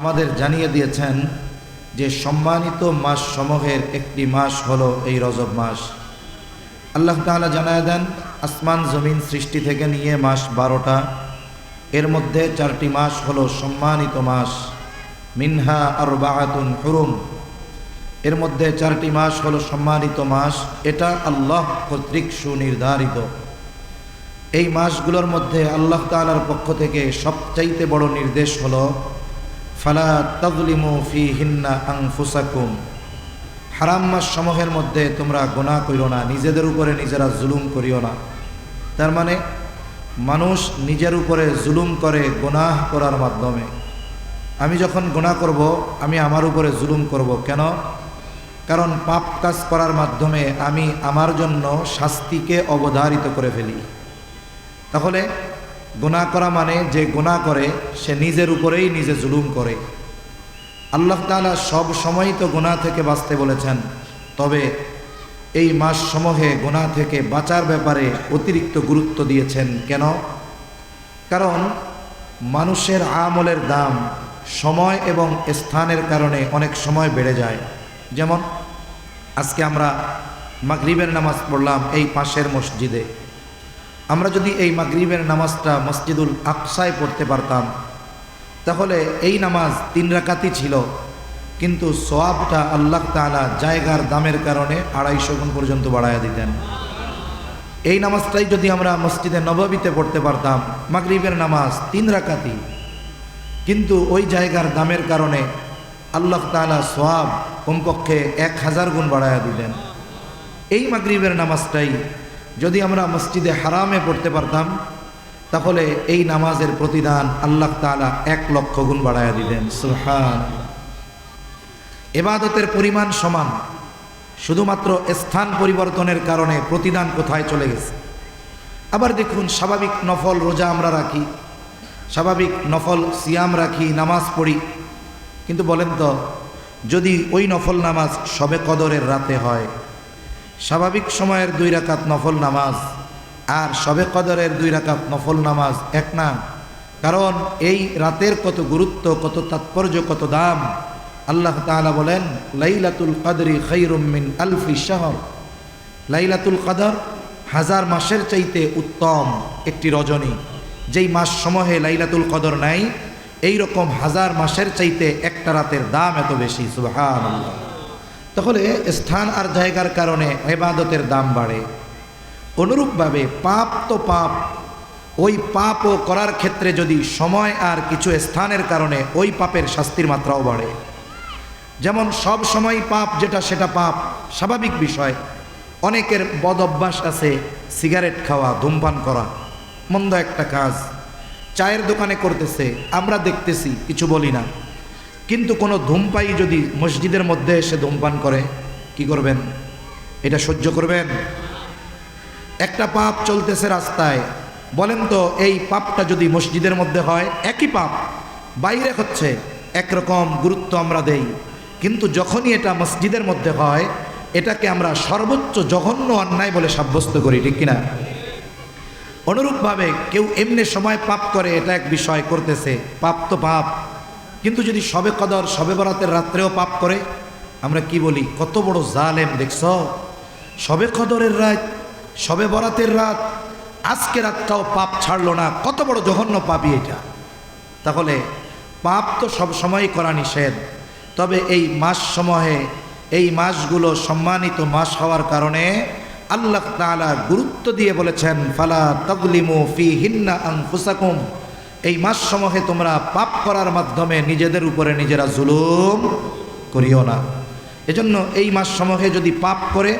আমাদের জানিয়ে দিয়েছেন যে সম্মানিত মাস সমূহের একটি মাস হলো এই রজব মাস। আল্লাহ তাআলা জানায় দেন, আসমান জমিন সৃষ্টি থেকে নিয়ে মাস বারোটা। এর মধ্যে চারটি মাস হলো সম্মানিত মাস। মিনহা আর বাহাতুন হুরুম। এর মধ্যে চারটি মাস হলো সম্মানিত মাস। এটা আল্লাহ কর্তৃক সুনির্ধারিত। এই মাসগুলোর মধ্যে আল্লাহ তাআলার পক্ষ থেকে সবচাইতে বড় নির্দেশ হলো ফালা তাজলিমু ফি হিন্না আংফুসাকুম হারাম মাস সমূহের মধ্যে তোমরা গোনা করিও না, নিজেদের উপরে নিজেরা জুলুম করিও না। তার মানে মানুষ নিজের উপরে জুলুম করে গোনাহ করার মাধ্যমে। আমি যখন গোনা করব, আমি আমার উপরে জুলুম করব কেন? কারণ পাপ কাজ করার মাধ্যমে আমি আমার জন্য শাস্তিকে অবধারিত করে ফেলি। তাহলে গুনাহ করা মানে যে গুনাহ করে, সে নিজের উপরেই নিজে জুলুম করে। আল্লাহ তাআলা সব সময় তো গুনাহ থেকে বাঁচতে বলেছেন। তবে এই মাস সমূহে গুনাহ থেকে বাঁচার ব্যাপারে অতিরিক্ত গুরুত্ব দিয়েছেন কেন? কারণ মানুষের আমলের দাম সময় এবং স্থানের কারণে অনেক সময় বেড়ে যায়। যেমন আজকে আমরা মাগরিবের নামাজ পড়লাম এই পাশের মসজিদে। আমরা যদি এই মাগরিবের নামাজটা মসজিদুল আকসায় পড়তে পারতাম, তাহলে এই নামাজ তিন রাকাতই ছিল। কিন্তু সোয়াবটা আল্লাহ তাআলা জায়গার দামের কারণে আড়াইশো গুণ পর্যন্ত বাড়াইয়া দিতেন। এই নামাজটাই যদি আমরা মসজিদে নববীতে পড়তে পারতাম, মাগরিবের নামাজ তিন রাকাতই। কিন্তু ওই জায়গার দামের কারণে আল্লাহ তাআলা সোয়াব কমপক্ষে এক হাজার গুণ বাড়াইয়া দিলেন। এই মাগরিবের নামাজটাই যদি আমরা মসজিদে হারামে পড়তে পারতাম, তাহলে এই নামাজের প্রতিদান আল্লাহ তাআলা এক লক্ষ গুণ বাড়াইয়া দিলেন সুহান এবাদতের পরিমাণ সমান। শুধুমাত্র স্থান পরিবর্তনের কারণে প্রতিদান কোথায় চলে গেছে? আবার দেখুন, স্বাভাবিক নফল রোজা আমরা রাখি, স্বাভাবিক নফল সিয়াম রাখি, নামাজ পড়ি। কিন্তু বলেন তো, যদি ওই নফল নামাজ সবে কদরের রাতে হয় স্বাভাবিক সময়ের দুই রাকাত নফল নামাজ আর সবে কদরের দুই রাকাত নফল নামাজ এক না। কারণ এই রাতের কত গুরুত্ব, কত তাৎপর্য, কত দাম, আল্লাহ তাআলা বলেন, লাইলাতুল কদরি খৈরুম মিন আলফি শহর। লাইলাতুল কদর হাজার মাসের চাইতে উত্তম একটি রজনী। যেই মাস সমূহে লাইলাতুল কদর নাই এই রকম হাজার মাসের চাইতে একটা রাতের দাম এত বেশি সুবহান তাহলে স্থান আর জায়গার কারণে এবাদতের দাম বাড়ে। অনুরূপভাবে পাপ তো পাপ, ওই পাপও করার ক্ষেত্রে যদি সময় আর কিছু স্থানের কারণে ওই পাপের শাস্তির মাত্রাও বাড়ে। যেমন সব সময় পাপ যেটা সেটা পাপ, স্বাভাবিক বিষয়। অনেকের বদ অভ্যাস আছে, সিগারেট খাওয়া, ধূমপান করা, মন্দ একটা কাজ। চায়ের দোকানে করতেছে, আমরা দেখতেছি, কিছু বলি না। কিন্তু কোনো ধূমপাই যদি মসজিদের মধ্যে এসে ধূমপান করে, কি করবেন? এটা সহ্য করবেন? একটা পাপ চলতেছে রাস্তায়। বলেন তো, এই পাপটা যদি মসজিদের মধ্যে হয়, একই পাপ। বাইরে হচ্ছে, একরকম গুরুত্ব আমরা দেই। কিন্তু যখনই এটা মসজিদের মধ্যে হয়, এটাকে আমরা সর্বোচ্চ জঘন্য অন্যায় বলে সাব্যস্ত করি, ঠিক কিনা? অনুরূপভাবে কেউ এমনি সময় পাপ করে, এটা এক বিষয়, করতেছে। পাপ তো পাপ। কিন্তু যদি সবে কদর সবে বরাতের রাত্রেও পাপ করে, আমরা কি বলি? কত বড় জালেম, দেখছ? সবে কদরের রাত সবে বরাতের রাত, আজকে রাতটাও পাপ ছাড়লো না। কত বড় জঘন্য পাপই এটা। তাহলে পাপ তো সব সময়ই করা নিষেধ। তবে এই মাস সমূহে, এই মাসগুলো সম্মানিত মাস হওয়ার কারণে আল্লাহ তাআলা গুরুত্ব দিয়ে বলেছেন, ফালা তগলিমু ফি হিন্না আনফুসাকুম। এই মাস সমূহে তোমরা পাপ করার মাধ্যমে নিজেদের উপরে নিজেরা জুলুম করিও না। এজন্য এই মাস সমূহে যদি পাপ করে,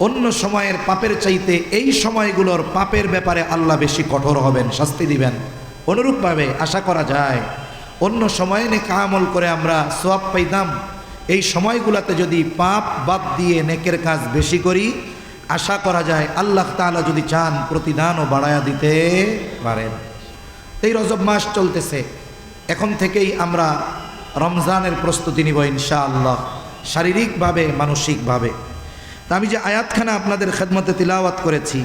অন্য সময়ের পাপের চাইতে এই সময়গুলোর পাপের ব্যাপারে আল্লাহ বেশি কঠোর হবেন, শাস্তি দিবেন। অনুরূপভাবে আশা করা যায়, অন্য সময়ে নেকা আমল করে আমরা সোয়াব পাইতাম। এই সময়গুলোতে যদি পাপ বাদ দিয়ে নেকের কাজ বেশি করি, আশা করা যায় আল্লাহ তাআলা যদি চান প্রতিদানও বাড়ায়া দিতে পারেন। এই রজব মাস চলতেছে। এখন থেকেই আমরা রমজানের প্রস্তুতি নিব ইনশাআল্লাহ, শারীরিকভাবে, মানসিকভাবে। তা আমি যে আয়াতখানা আপনাদের খেদমতে তিলাওয়াত করেছি,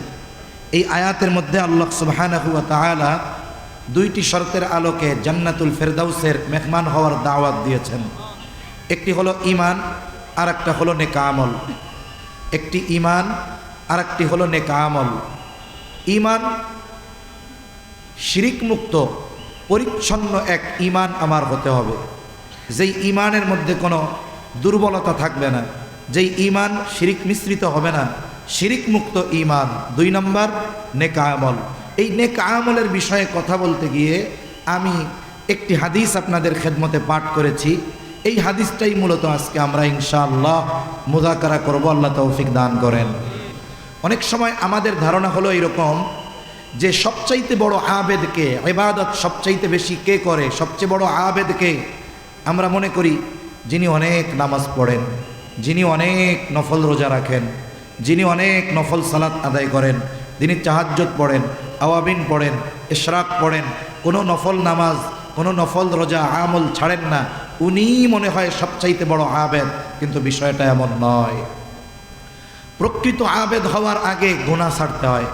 এই আয়াতের মধ্যে আল্লাহ সুবহানাহু ওয়া তাআলা দুইটি শর্তের আলোকে জান্নাতুল ফেরদাউসের মেহমান হওয়ার দাওয়াত দিয়েছেন। একটি হলো ইমান আর একটা হলো নেকা আমল। একটি ইমান আর একটি হলো নেকা আমল। ইমান শিরিক মুক্ত পরিচ্ছন্ন এক ইমান আমার হতে হবে। যেই ইমানের মধ্যে কোনো দুর্বলতা থাকবে না, যেই ইমান শিরিক মিশ্রিত হবে না শিরিক মুক্ত ইমান দুই নম্বর, নেকা আমল। এই নেকা আমলের বিষয়ে কথা বলতে গিয়ে আমি একটি হাদিস আপনাদের খেদমতে পাঠ করেছি। এই হাদিসটাই মূলত আজকে আমরা ইনশাআল্লাহ মুজাকারা করব, আল্লাহ তৌফিক দান করেন। অনেক সময় আমাদের ধারণা হলো এরকম যে সবচাইতে বড় আবেদকে ইবাদত সবচাইতে বেশি কে করে? সবচেয়ে বড় আবেদকে আমরা মনে করি যিনি অনেক নামাজ পড়েন, যিনি অনেক নফল রোজা রাখেন, যিনি অনেক নফল সালাত আদায় করেন, যিনি চাহাজ্জত পড়েন, আওয়াবিন পড়েন, ইশরাক পড়েন, কোনো নফল নামাজ, কোনো নফল রোজা আমল ছাড়েন না। উনিই মনে হয় সবচাইতে বড় আবেদ, কিন্তু বিষয়টা এমন নয়। প্রকৃত আবেদ হওয়ার আগে গোনা ছাড়তে হয়।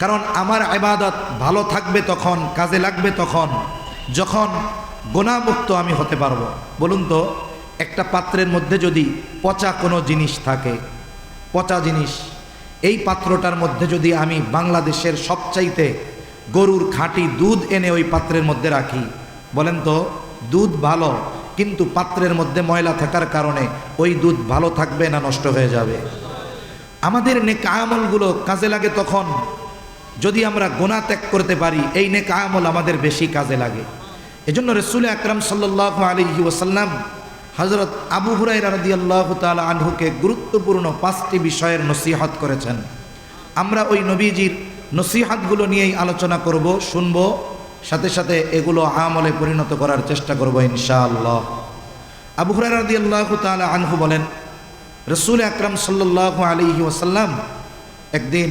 কারণ আমার আবাদত ভালো থাকবে তখন, কাজে লাগবে তখন, যখন গোনামুক্ত আমি হতে পারব। বলুন তো, একটা পাত্রের মধ্যে যদি পচা কোনো জিনিস থাকে, পচা জিনিস, এই পাত্রটার মধ্যে যদি আমি বাংলাদেশের সবচাইতে গরুর খাঁটি দুধ এনে ওই পাত্রের মধ্যে রাখি, বলেন তো, দুধ ভালো, কিন্তু পাত্রের মধ্যে ময়লা থাকার কারণে ওই দুধ ভালো থাকবে না নষ্ট হয়ে যাবে? আমাদের নেক আমলগুলো কাজে লাগে তখন যদি আমরা গোনা ত্যাগ করতে পারি, এই নেক আমল আমাদের বেশি কাজে লাগে। এজন্য রসুল আকরাম সাল্লাহ আলহি ওসাল্লাম হজরত আবু হুরাই রাদি আল্লাহ তালা আনহুকে গুরুত্বপূর্ণ পাঁচটি বিষয়ের নসিহত করেছেন। আমরা ওই নবীজির নসিহাতগুলো নিয়েই আলোচনা করব, শুনব, সাথে সাথে এগুলো আমলে পরিণত করার চেষ্টা করব ইনশাআল্লাহ। আবু হুরাই রাদি আল্লাহ তালা আনহু বলেন, রসুল আকরাম সাল্লাহ আলিহি ওসাল্লাম একদিন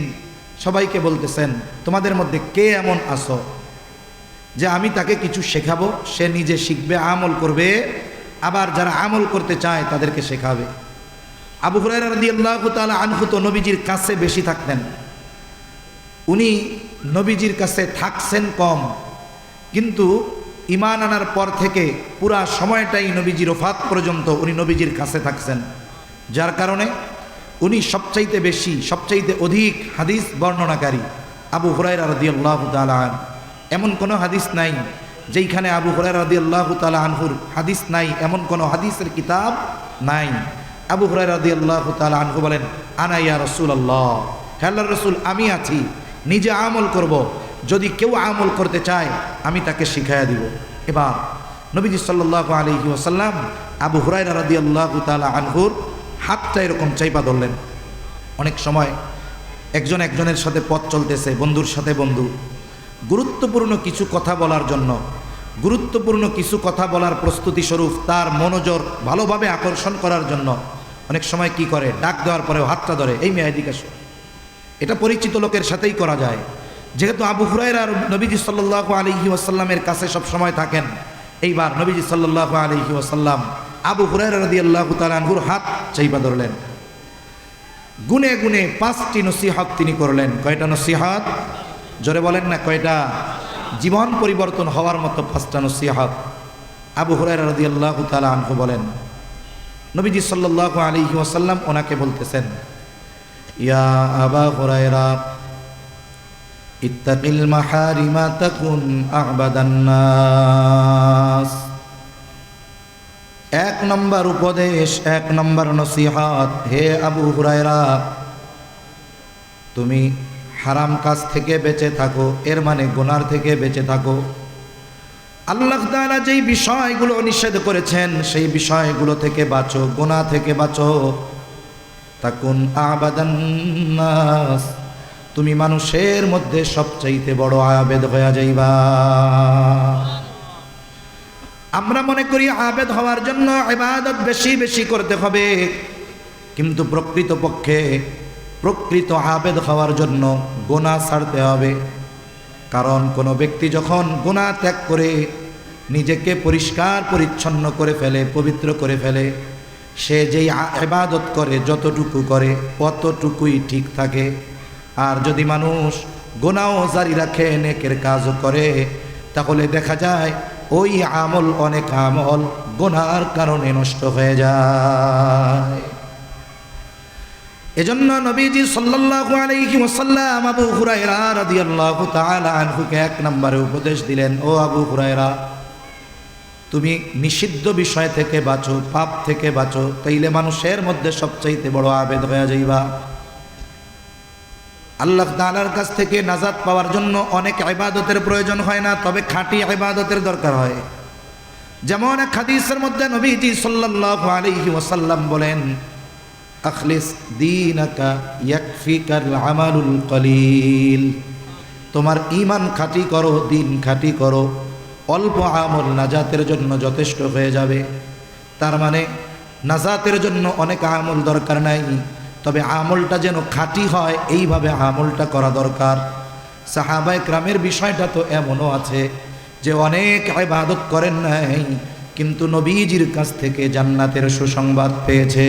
সবাইকে বলতেছেন, তোমাদের মধ্যে কে এমন আসো যে আমি তাকে কিছু শেখাবো? সে নিজে শিখবে, আমল করবে। আবার যারা আমল করতে চায়, তাদেরকে শেখাবে। আবু হুরাই রাদি আল্লাহ তালা আনহু নবীজির কাছে বেশি থাকতেন। উনি নবীজির কাছে থাকছেন কম। কিন্তু ইমান আনার পর থেকে পুরা সময়টাই নবীজির ওফাত পর্যন্ত উনি নবীজির কাছে থাকছেন। যার কারণে উনি সবচাইতে বেশি, সবচাইতে অধিক হাদিস বর্ণনাকারী, আবু হুরাইরা রাদি আল্লাহ তালান এমন কোনো হাদিস নাই যেইখানে আবু হুরাইরা রাদি আল্লাহ তালা আনহুর হাদিস নাই, এমন কোনো হাদিসের কিতাব নাই। আবু হুরাইরা রাদি আল্লাহ তালা আনহু বলেন আনাইয়া রসুল আল্লাহ হ্যাল্লা রসুল, আমি আছি, নিজে আমল করব। যদি কেউ আমল করতে চায়, আমি তাকে শিখাইয়া দিব। এবার নবীজি সাল্লাহ আলহি ওসাল্লাম আবু হুরাইরা রাদি আল্লাহ তালা আনহুর হাতটা এরকম চাইপা ধরলেন। অনেক সময় একজন একজনের সাথে পথ চলতেছে, বন্ধুর সাথে বন্ধু। গুরুত্বপূর্ণ কিছু কথা বলার জন্য, গুরুত্বপূর্ণ কিছু কথা বলার প্রস্তুতি স্বরূপ তার মনোজোর ভালোভাবে আকর্ষণ করার জন্য অনেক সময় কি করে? ডাক দেওয়ার পরেও হাতটা ধরে। এই মেয়াদিক এটা পরিচিত লোকের সাথেই করা যায়। যেহেতু আবু হুরাইরা আর নবীজি সাল্লাহ আলহি ওয়াসাল্লামের কাছে সব সময় থাকেন, এইবার নবীজি সাল্লাহ আলহি ওয়াসাল্লাম আবু হুরাই রাদি আল্লাহ তালানহুর হাত চাইবা ধরলেন। গুনে গুনে পাঁচটি নসিহত তিনি করলেন। কয়টা নসিহত? জোরে বলেন না, কয়টা? জীবন পরিবর্তন হওয়ার মতো পাঁচটা নসিহত। আবু হুরাই রাদি আল্লাহ তালা আনহু বলেন, নবীজি সাল্লাহ আলহি ওয়াসাল্লাম ওনাকে বলতেছেন, ইয়া আবা হুরাইরা ইত্তাকিল মাহারিমা তাকুন আবাদান্নাস এক নম্বর উপদেশ, এক নম্বর নসিহাত। হে আবু হুরায়রা, তুমি হারাম কাজ থেকে বেঁচে থাকো, এর মানে গোনার থেকে বেঁচে থাকো। আল্লাহ তাআলা যেই বিষয়গুলো নিষেধ করেছেন, সেই বিষয়গুলো থেকে বাঁচো গোনা থেকে বাঁচো। তাকুন আবাদান্নাস তুমি মানুষের মধ্যে সবচাইতে বড় আবেদ হয়ে যাইবা। আমরা মনে করি আবেদ হওয়ার জন্য ইবাদত বেশি বেশি করতে হবে। কিন্তু প্রকৃত পক্ষে প্রকৃত আবেদ হওয়ার জন্য গোনা ছাড়তে হবে। কারণ কোনো ব্যক্তি যখন গোনা ত্যাগ করে নিজেকে পরিষ্কার পরিচ্ছন্ন করে ফেলে, পবিত্র করে ফেলে, সে যেই ইবাদত করে, যতটুকু করে অতটুকুই ঠিক থাকে। আর যদি মানুষ গোনাও জারি রাখে, নেকের কাজও করে তাহলে দেখা যায় ওই আমল অনেক আমল গোনার কারণে নষ্ট হয়ে যায়। এজন্য নবীজি সাল্লাল্লাহু আলাইহি ওয়াসাল্লাম আবু হুরায়রা রাদিয়াল্লাহু তাআলা আনহুকে এক নম্বরে উপদেশ দিলেন, ও আবু হুরায়রা, তুমি নিষিদ্ধ বিষয় থেকে বাঁচো, পাপ থেকে বাঁচো, তাইলে মানুষের মধ্যে সবচাইতে বড় আবেদ হয়ে যাইবা। আল্লাহ তাআলার কাছ থেকে নাজাত পাওয়ার জন্য অনেক ইবাদতের প্রয়োজন হয় না, তবে খাঁটি ইবাদতের দরকার হয়। যেমন এক হাদিসের মধ্যে নবীজি সাল্লাল্লাহু আলাইহি ওয়াসাল্লাম বলেন, আখলিস আমালুল কলিল। তোমার ইমান খাঁটি করো, দিন খাঁটি করো, অল্প আমল নাজাতের জন্য যথেষ্ট হয়ে যাবে। তার মানে নাজাতের জন্য অনেক আমল দরকার নাই। তবে আমলটা যেন খাঁটি হয়, এইভাবে আমলটা করা দরকার। সাহাবায় গ্রামের বিষয়টা তো এমনও আছে যে অনেক আবাদত করেন নাই, কিন্তু নবীজির কাছ থেকে জান্নাতের সুসংবাদ পেয়েছে।